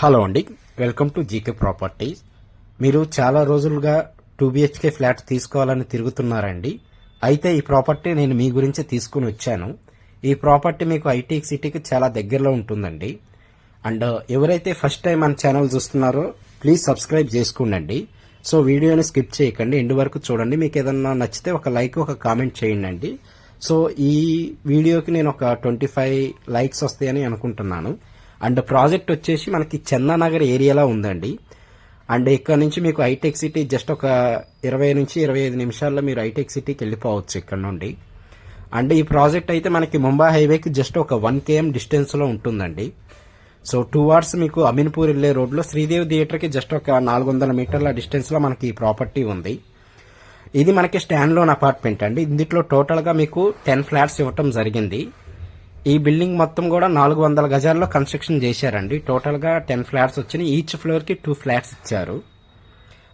Hello అండి. Welcome to GK properties. మీరు చాలా రోజులుగా టూ బిహెచ్కే ఫ్లాట్ తీసుకోవాలని తిరుగుతున్నారండి. అయితే ఈ ప్రాపర్టీ నేను మీ గురించి తీసుకుని వచ్చాను. ఈ ప్రాపర్టీ మీకు ఐటీ సిటీకి చాలా దగ్గరలో ఉంటుందండి. అండ్ ఎవరైతే ఫస్ట్ టైం మన ఛానల్ చూస్తున్నారో ప్లీజ్ సబ్స్క్రైబ్ చేసుకోండి సో వీడియోని స్కిప్ చేయకండి. ఎండు వరకు చూడండి. మీకు ఏదన్నా నచ్చితే ఒక లైక్ ఒక కామెంట్ చేయండి సో ఈ వీడియోకి నేను ఒక ట్వంటీ ఫైవ్ లైక్స్ వస్తాయని అనుకుంటున్నాను. అండ్ ప్రాజెక్ట్ వచ్చేసి మనకి చందానగర్ ఏరియాలో ఉందండి. అండ్ ఇక్కడ నుంచి మీకు హైటెక్ సిటీ జస్ట్ ఒక ఇరవై నుంచి ఇరవై ఐదు నిమిషాల్లో మీరు హైటెక్ సిటీకి వెళ్ళిపోవచ్చు ఇక్కడ నుండి. అండ్ ఈ ప్రాజెక్ట్ అయితే మనకి ముంబై హైవేకి జస్ట్ ఒక వన్ కేఎం డిస్టెన్స్లో ఉంటుందండి. సో టూ అవర్స్ మీకు అమీన్పూర్ వెళ్ళే రోడ్లో శ్రీదేవి థియేటర్కి జస్ట్ ఒక నాలుగు వందల మీటర్ల డిస్టెన్స్లో మనకి ఈ ప్రాపర్టీ ఉంది. ఇది మనకి స్టాండ్ లోన్ అపార్ట్మెంట్ అండి. ఇందులో టోటల్గా మీకు టెన్ ఫ్లాట్స్ ఇవ్వటం జరిగింది. ఈ బిల్డింగ్ మొత్తం కూడా నాలుగు వందల గజాల్లో కన్స్ట్రక్షన్ చేశారండి. టోటల్గా టెన్ ఫ్లాట్స్ వచ్చినాయి. ఈచ్ ఫ్లోర్కి టూ ఫ్లాట్స్ ఇచ్చారు.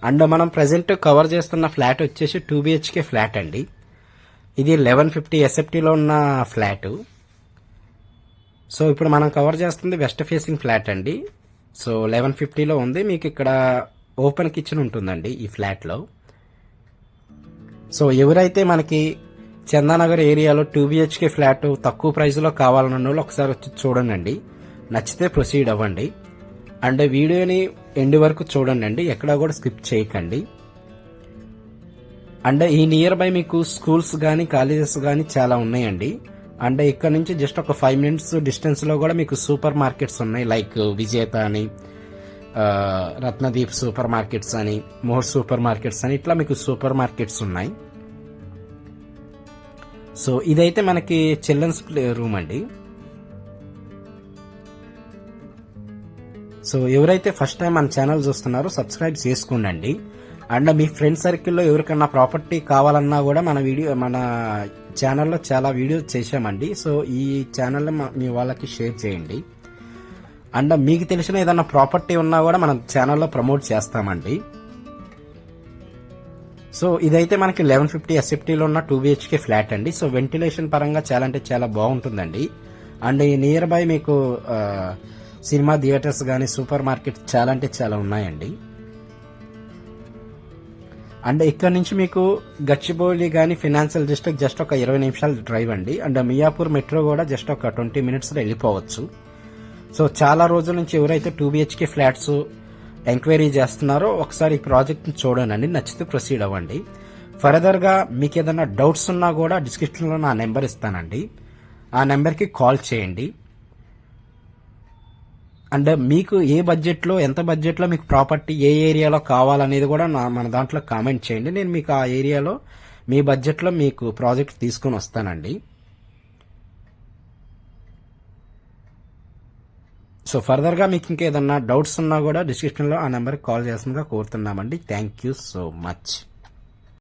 అండ్ మనం ప్రజెంట్ కవర్ చేస్తున్న ఫ్లాట్ వచ్చేసి టూ బిహెచ్కే ఫ్లాట్ అండి. ఇది లెవెన్ ఫిఫ్టీ ఎస్ఎఫ్టీలో ఉన్న ఫ్లాట్ సో ఇప్పుడు మనం కవర్ చేస్తుంది వెస్ట్ ఫేసింగ్ ఫ్లాట్ అండి. సో లెవెన్ ఫిఫ్టీలో ఉంది. మీకు ఇక్కడ ఓపెన్ కిచెన్ ఉంటుందండి ఈ ఫ్లాట్లో సో ఎవరైతే మనకి చందానగర్ ఏరియాలో టూ బిహెచ్కే ఫ్లాట్ తక్కువ ప్రైస్లో కావాలన్న వాళ్ళు ఒకసారి వచ్చి చూడండి నచ్చితే ప్రొసీడ్ అవ్వండి. అండ్ వీడియోని ఎండ్ వరకు చూడండి అండి ఎక్కడా కూడా స్కిప్ చేయకండి. అండ్ ఈ నియర్ బై మీకు స్కూల్స్ కానీ కాలేజెస్ కానీ చాలా ఉన్నాయండి. అండ్ ఇక్కడ నుంచి జస్ట్ ఒక ఫైవ్ మినిట్స్ డిస్టెన్స్లో కూడా మీకు సూపర్ మార్కెట్స్ ఉన్నాయి. లైక్ విజేత అని రత్నదీప్ సూపర్ మార్కెట్స్ అని మోర్ సూపర్ మార్కెట్స్ అని ఇట్లా మీకు సూపర్ మార్కెట్స్ ఉన్నాయి. సో ఇదైతే మనకి చిల్డ్రన్స్ ప్లే రూమ్ అండి. సో ఎవరైతే ఫస్ట్ టైం మన ఛానల్ చూస్తున్నారో సబ్స్క్రైబ్ చేసుకోండి అండ్ మీ ఫ్రెండ్ సర్కిల్లో ఎవరికన్నా ప్రాపర్టీ కావాలన్నా కూడా మన వీడియో మన ఛానల్లో చాలా వీడియోస్ చేశామండి. సో ఈ ఛానల్ మీ వాళ్ళకి షేర్ చేయండి. అండ్ మీకు తెలిసిన ఏదన్నా ప్రాపర్టీ ఉన్నా కూడా మన ఛానల్లో ప్రమోట్ చేస్తామండి. సో ఇదైతే మనకి లెవెన్ ఫిఫ్టీ ఎస్ఎఫ్టీలో ఉన్న టూ బిహెచ్కే ఫ్లాట్ అండి. సో వెంటిలేషన్ పరంగా చాలా అంటే చాలా బాగుంటుందండి. అండ్ ఈ నియర్ బై మీకు సినిమా థియేటర్స్ కానీ సూపర్ మార్కెట్ చాలా అంటే చాలా ఉన్నాయండి. అండ్ ఇక్కడ నుంచి మీకు గచ్చిబౌలి కానీ ఫినాన్షియల్ డిస్ట్రిక్ట్ జస్ట్ ఒక ఇరవై నిమిషాలు డ్రైవ్ అండి. అండ్ మియాపూర్ మెట్రో కూడా జస్ట్ ఒక ట్వంటీ మినిట్స్లో వెళ్ళిపోవచ్చు. సో చాలా రోజుల నుంచి ఎవరైతే టూ బిహెచ్కే ఫ్లాట్స్ ఎంక్వైరీ చేస్తున్నారో ఒకసారి ఈ ప్రాజెక్ట్ని చూడండి నచ్చితే ప్రొసీడ్ అవ్వండి. ఫర్దర్గా మీకు ఏదైనా డౌట్స్ ఉన్నా కూడా డిస్క్రిప్షన్లో నా నెంబర్ ఇస్తానండి. ఆ నెంబర్కి కాల్ చేయండి. అండ్ మీకు ఏ బడ్జెట్లో ఎంత బడ్జెట్లో మీకు ప్రాపర్టీ ఏ ఏరియాలో కావాలనేది కూడా నా మన దాంట్లో కామెంట్ చేయండి. నేను మీకు ఆ ఏరియాలో మీ బడ్జెట్లో మీకు ప్రాజెక్ట్ తీసుకొని వస్తానండి. సో ఫర్దర్గా మీకు ఇంకేదన్నా డౌట్స్ ఉన్నా కూడా డిస్క్రిప్షన్లో ఆ నెంబర్కి కాల్ చేస్తుందిగా కోరుతున్నామండి. Thank you so much